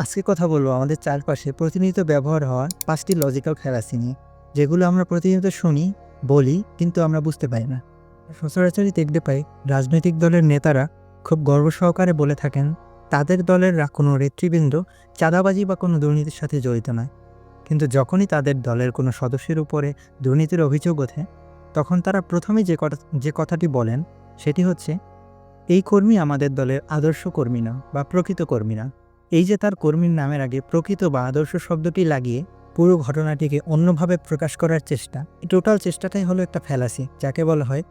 আজকে কথা বলব আমাদের চারপাশে প্রতিনিয়ত ব্যবহার হওয়া পাঁচটি লজিক্যাল ফ্যালাসি নিয়ে। যেগুলো আমরা প্রতিনিয়ত শুনি, বলি, কিন্তু আমরা বুঝতে পারি না। সচরাচরই দেখতে পাই রাজনৈতিক দলের নেতারা খুব গর্ব সহকারে বলে থাকেন, তাদের দলের কোনো নেতৃবৃন্দ চাঁদাবাজি বা কোনো দুর্নীতির সাথে জড়িত নয়। কিন্তু যখনই তাদের দলের কোনো সদস্যের উপরে দুর্নীতির অভিযোগ ওঠে, তখন তারা প্রথমেই যে কথা, যে কথাটি বলেন, সেটি হচ্ছে, এই কর্মী আমাদের দলের আদর্শ কর্মী না বা প্রকৃত কর্মী না। এই যে তার কর্মীর নামের আগে প্রকৃত বা আদর্শ শব্দটি লাগিয়ে পুরো ঘটনাটিকে অন্যভাবে প্রকাশ করার চেষ্টা টোটাল চেষ্টাটাই হলো একটা ফ্যালাসি যাকে বলা হয়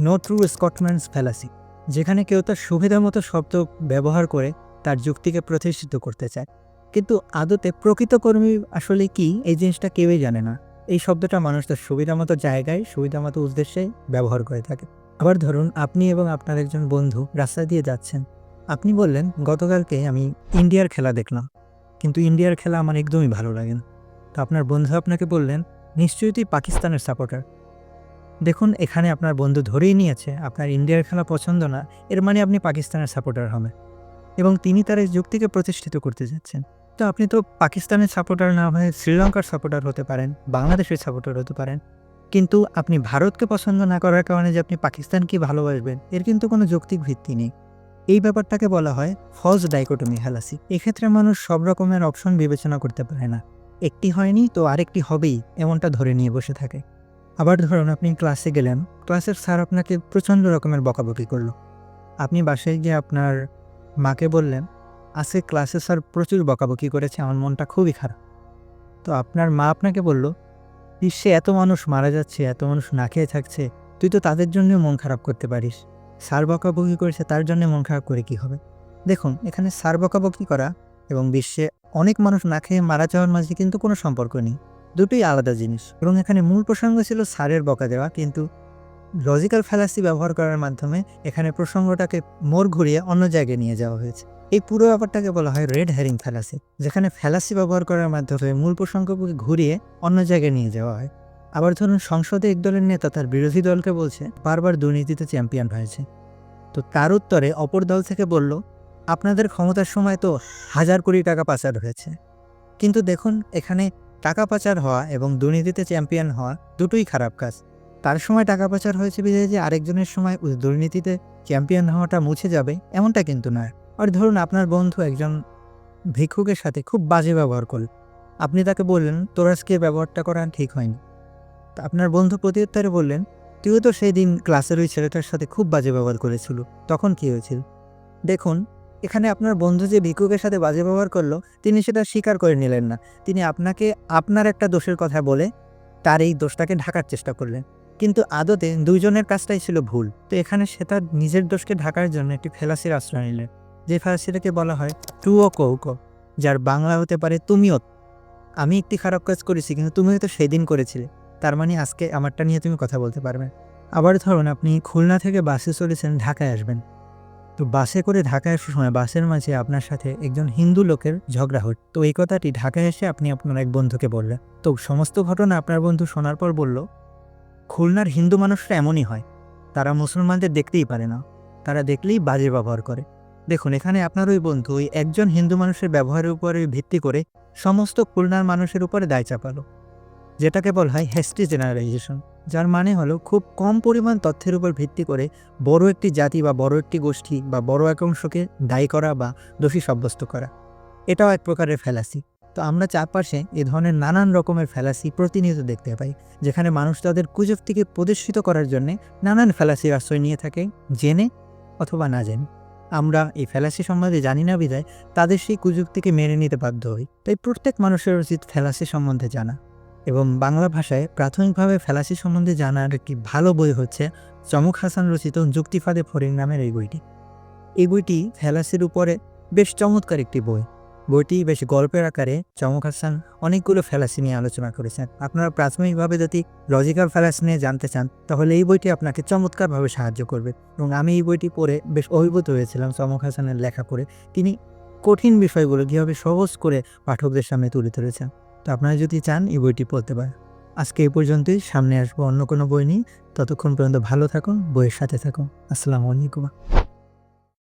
নো থ্রু স্কটম্যান্স ফ্যালাসি যেখানে কেউ তার সুবিধা মতো শব্দ ব্যবহার করে তার যুক্তিকে প্রতিষ্ঠিত করতে চায়। কিন্তু আদতে প্রকৃত কর্মী আসলে কি? এই জিনিসটা কেউই জানে না। এই শব্দটা মানুষ তার সুবিধা মতো জায়গায়, সুবিধা মতো উদ্দেশ্যে ব্যবহার করে থাকে। আবার ধরুন, আপনি এবং আপনার একজন বন্ধু রাস্তা দিয়ে যাচ্ছেন। আপনি বললেন, গতকালকে আমি ইন্ডিয়ার খেলা দেখলাম, কিন্তু ইন্ডিয়ার খেলা আমার একদমই ভালো লাগে না তো আপনার বন্ধু আপনাকে বললেন, নিশ্চয়ই তুই পাকিস্তানের সাপোর্টার দেখুন, এখানে আপনার বন্ধু ধরেই নিয়েছে, আপনার ইন্ডিয়ার খেলা পছন্দ না, এর মানে আপনি পাকিস্তানের সাপোর্টার হবেন এবং তিনি তার এই যুক্তিকে প্রতিষ্ঠিত করতে যাচ্ছেন। তো আপনি তো পাকিস্তানের সাপোর্টার না হয়ে শ্রীলঙ্কার সাপোর্টার হতে পারেন, বাংলাদেশের সাপোর্টার হতে পারেন, কিন্তু আপনি ভারতকে পছন্দ না করার কারণে যে আপনি পাকিস্তানকে ভালোবাসবেন, এর কিন্তু কোনো যৌক্তিক ভিত্তি নেই। এই ব্যাপারটাকে বলা হয় ফলস ডাইকোটমি হেলাসি এক্ষেত্রে মানুষ সব রকমের অপশন বিবেচনা করতে পারে না। একটি হয়নি তো আরেকটি হবেই, এমনটা ধরে নিয়ে বসে থাকে। আবার ধরুন আপনি ক্লাসে গেলেন ক্লাসের স্যার আপনাকে প্রচণ্ড রকমের বকাবকি করল। আপনি বাসায় গিয়ে আপনার মাকে বললেন, আজকে ক্লাসে স্যার প্রচুর বকাবকি করেছে, আমার মনটা খুবই খারাপ। তো আপনার মা আপনাকে বলল বিশ্বে এত মানুষ মারা যাচ্ছে, এত মানুষ না খেয়ে থাকছে, তুই তো তাদের জন্য মন খারাপ করতে পারিস। সার বকাবকি করেছে, তার জন্য মন খারাপ করে কি হবে? দেখুন, এখানে সার বকাবকি করা এবং বিশ্বে অনেক মানুষ না খেয়ে মারা যাওয়ার মাঝে কিন্তু কোনো সম্পর্ক নেই। দুটোই আলাদা জিনিস। এবং এখানে মূল প্রসঙ্গ ছিল সারের বকা দেওয়া, কিন্তু লজিক্যাল ফ্যালাসি ব্যবহার করার মাধ্যমে এখানে প্রসঙ্গটাকে মোড় ঘুরিয়ে অন্য জায়গায় নিয়ে যাওয়া হয়েছে। এই পুরো ব্যাপারটাকে বলা হয় রেড হ্যারিং ফ্যালাসি, যেখানে ফ্যালাসি ব্যবহার করার মাধ্যমে মূল প্রসঙ্গকে ঘুরিয়ে অন্য জায়গায় নিয়ে যাওয়া হয়। আবার ধরুন সংসদে এক দলের নেতা তার বিরোধী দলকে বলছে, বারবার দুর্নীতিতে চ্যাম্পিয়ন হয়েছে। তো তার উত্তরে অপর দল থেকে বলল, আপনাদের ক্ষমতার সময় তো হাজার কোটি টাকা পাচার হয়েছে। কিন্তু দেখুন, এখানে টাকা পাচার হওয়া এবং দুর্নীতিতে চ্যাম্পিয়ন হওয়া দুটোই খারাপ কাজ। তার সময় টাকা পাচার হয়েছে বিধায় যে আরেকজনের সময় দুর্নীতিতে চ্যাম্পিয়ন হওয়াটা মুছে যাবে, এমনটা কিন্তু নয়। আর ধরুন আপনার বন্ধু একজন ভিক্ষুকের সাথে খুব বাজে ব্যবহার করল। আপনি তাকে বললেন, তোর আজকে ব্যবহারটা করা ঠিক হয়নি। তা আপনার বন্ধু প্রতিউত্তরে বললেন, তুইও তো সেই দিন ক্লাসের ওই ছেলেটার সাথে খুব বাজে ব্যবহার করেছিল। তখন কি হয়েছিল? দেখুন, এখানে আপনার বন্ধু যে ভিক্ষুকের সাথে বাজে ব্যবহার করল, তিনি সেটা স্বীকার করে নিলেন না। তিনি আপনাকে আপনার একটা দোষের কথা বলে তার এই দোষটাকে ঢাকার চেষ্টা করলেন। কিন্তু আদতে দুইজনের কাজটাই ছিল ভুল। তো এখানে সে তার নিজের দোষকে ঢাকার জন্য একটি ফেলাসির আশ্রয় নিলেন, যে ফেলাসিটাকে বলা হয় টু ও কৌক, যার বাংলা হতে পারে তুমিও। আমি একটি খারাপ কাজ করেছি, কিন্তু তুমি হয়তো সেদিন করেছিলে। তার মানে আজকে আমারটা নিয়ে তুমি কথা বলতে পারবে। আবার ধরুন আপনি খুলনা থেকে বাসে চলেছেন, ঢাকায় আসবেন। তো বাসে করে ঢাকায় আসার সময় বাসের মাঝে আপনার সাথে একজন হিন্দু লোকের ঝগড়া হট তো এই কথাটি ঢাকায় এসে আপনি আপনার এক বন্ধুকে বললেন। তো সমস্ত ঘটনা আপনার বন্ধু শোনার পর বলল, খুলনার হিন্দু মানুষরা এমনই হয়। তারা মুসলমানদের দেখতেই পারে না। তারা দেখলেই বাজে ব্যবহার করে। দেখুন, এখানে আপনার ওই বন্ধু ওই একজন হিন্দু মানুষের ব্যবহারের উপরে ভিত্তি করে সমস্ত খুলনার মানুষের উপরে দায় চাপালো। যেটাকে বলা হয় হেস্টি জেনারেলাইজেশন যার মানে হলো খুব কম পরিমাণ তথ্যের উপর ভিত্তি করে বড় একটি জাতি বা বড় একটি গোষ্ঠী বা বড় এক অংশকে দায়ী করা বা দোষী সাব্যস্ত করা। এটাও এক প্রকারের ফ্যালাসি তো আমরা চারপাশে এ ধরনের নানান রকমের ফ্যালাসি প্রতিনিয়ত দেখতে পাই, যেখানে মানুষ তাদের কুযুক্তিকে প্রদর্শিত করার জন্য নানান ফ্যালাসির আশ্রয় নিয়ে থাকে, জেনে অথবা না জেনে। আমরা এই ফ্যালাসি সম্বন্ধে জানি না বিধায় তাদের সেই কুযুক্তিকে মেনে নিতে বাধ্য হই। তাই প্রত্যেক মানুষের উচিত ফ্যালাসি সম্বন্ধে জানা। এবং বাংলা ভাষায় প্রাথমিকভাবে ফ্যালাসি সম্বন্ধে জানার একটি ভালো বই হচ্ছে চমক হাসান রচিত যুক্তিফাদে ফরিং নামের এই বইটি। এই বইটি ফ্যালাসির উপরে বেশ চমৎকার একটি বই। বইটি বেশ গল্পের আকারে চমক হাসান অনেকগুলো ফ্যালাসি নিয়ে আলোচনা করেছেন। আপনারা প্রাথমিকভাবে যদি লজিক্যাল ফ্যালাসি নিয়ে জানতে চান, তাহলে এই বইটি আপনাকে চমৎকারভাবে সাহায্য করবে। এবং আমি এই বইটি পড়ে বেশ অভিভূত হয়েছিলাম চমক হাসানের লেখা পড়ে। তিনি কঠিন বিষয়গুলো কীভাবে সহজ করে পাঠকদের সামনে তুলে ধরেছেন। তো আপনারা যদি চান এই বইটি পড়তে পারেন আজকে এই পর্যন্তই, সামনে আসব অন্য কোনো বই নিয়ে। ততক্ষণ পর্যন্ত ভালো থাকুন, বইয়ের সাথে থাকুন। আসসালামু আলাইকুম।